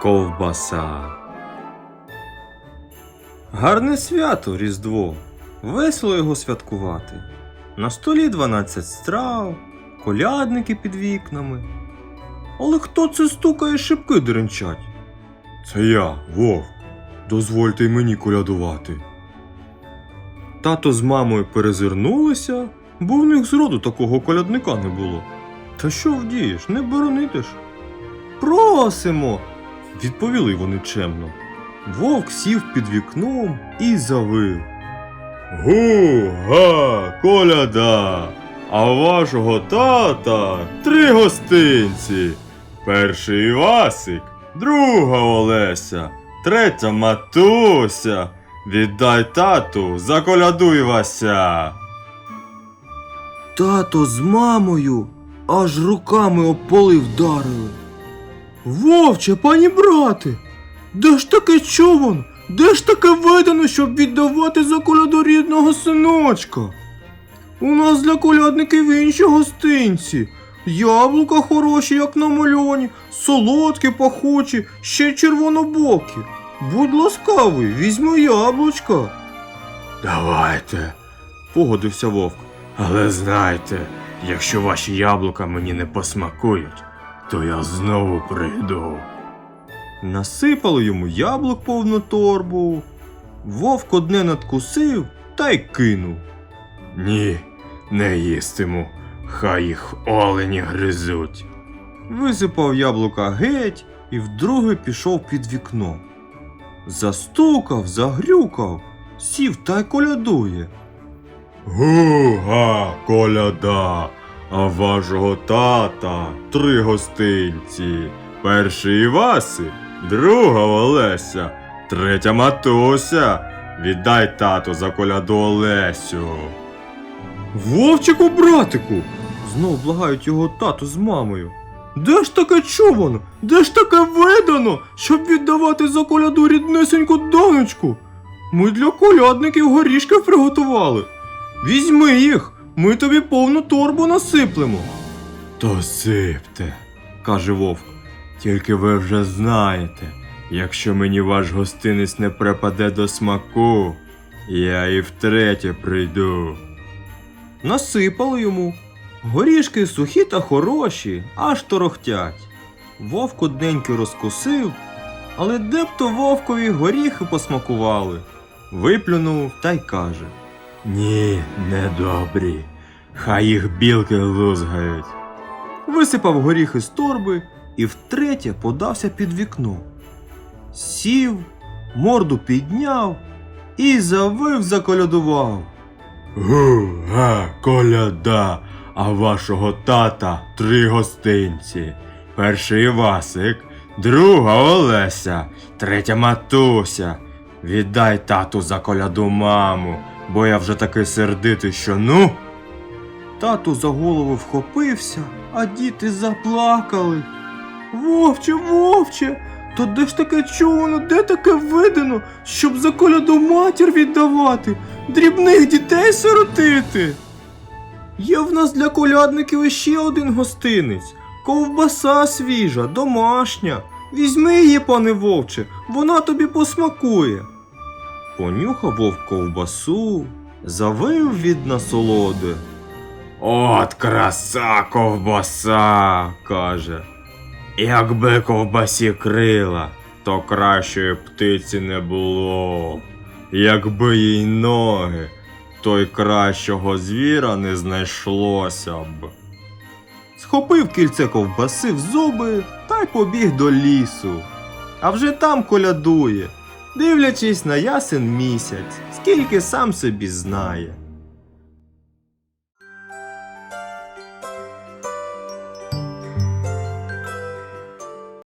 ковбаса. Гарне свято Різдво. Весело його святкувати. На столі 12 страв, колядники під вікнами. Але хто це стукає шибки деренчать? Це я, Вовк. Дозвольте й мені колядувати. Тато з мамою перезирнулися, бо в них зроду такого колядника не було. Та що вдієш, не боронити ж. Просимо. Відповіли вони чемно. Вовк сів під вікном і завив. Гу-га, коляда! А вашого тата три гостинці. Перший Івасик, друга Олеся, третя матуся. Віддай тату, заколядуй Вася. Тато з мамою аж руками об поли вдарили. Вовче, пані брате, де ж таке човен? Де ж таке видано, щоб віддавати за коляду рідного синочка? У нас для колядників інші гостинці. Яблука хороші, як намальовані, солодкі, пахучі, ще червонобокі. Будь ласкавий, візьми яблучка. Давайте, погодився вовк. Але знайте, якщо ваші яблука мені не посмакують, то я знову прийду. Насипали йому яблук повну торбу. Вовк одне надкусив та й кинув. Ні, не їстиму, хай їх олені гризуть. Висипав яблука геть і вдруге пішов під вікно. Застукав, загрюкав, сів та й колядує. Гуга, коляда, а вашого тата три гостинці. Перший Івасик, друга Олеся, третя матуся. Віддай тату за коляду Олесю. Вовчику, братику. Знов благають його тату з мамою. Де ж таке чувано? Де ж таке видано, щоб віддавати за коляду ріднесеньку донечку? Ми для колядників горішки приготували. Візьми їх, ми тобі повну торбу насиплемо. То сипте, каже вовк. Тільки ви вже знаєте, якщо мені ваш гостинець не припаде до смаку, я і втретє прийду. Насипали йому. Горішки сухі та хороші, аж торохтять. Вовк одненько розкусив, але де б то вовкові горіхи посмакували. Виплюнув та й каже. Ні, недобрі. Хай їх білки лузгають. Висипав горіхи з торби і втретє подався під вікно. Сів, морду підняв і завив заколядував. Гу-га, коляда, а вашого тата три гостинці. Перший Васик, друга Олеся, третя матуся. Віддай тату за коляду маму, бо я вже такий сердитий, що ну. Тату за голову вхопився, а діти заплакали. Вовче, вовче, то де ж таке човно, де таке видано, щоб за коляду матір віддавати, дрібних дітей сиротити? Є в нас для колядників іще один гостинець. Ковбаса свіжа, домашня. Візьми її, пане вовче, вона тобі посмакує. Понюхав вовк ковбасу, завив від насолоди. От краса ковбаса, каже. Якби ковбасі крила, то кращої птиці не було. Якби їй ноги, то й кращого звіра не знайшлося б. Схопив кільце ковбаси в зуби та й побіг до лісу. А вже там колядує, дивлячись на ясен місяць, скільки сам собі знає.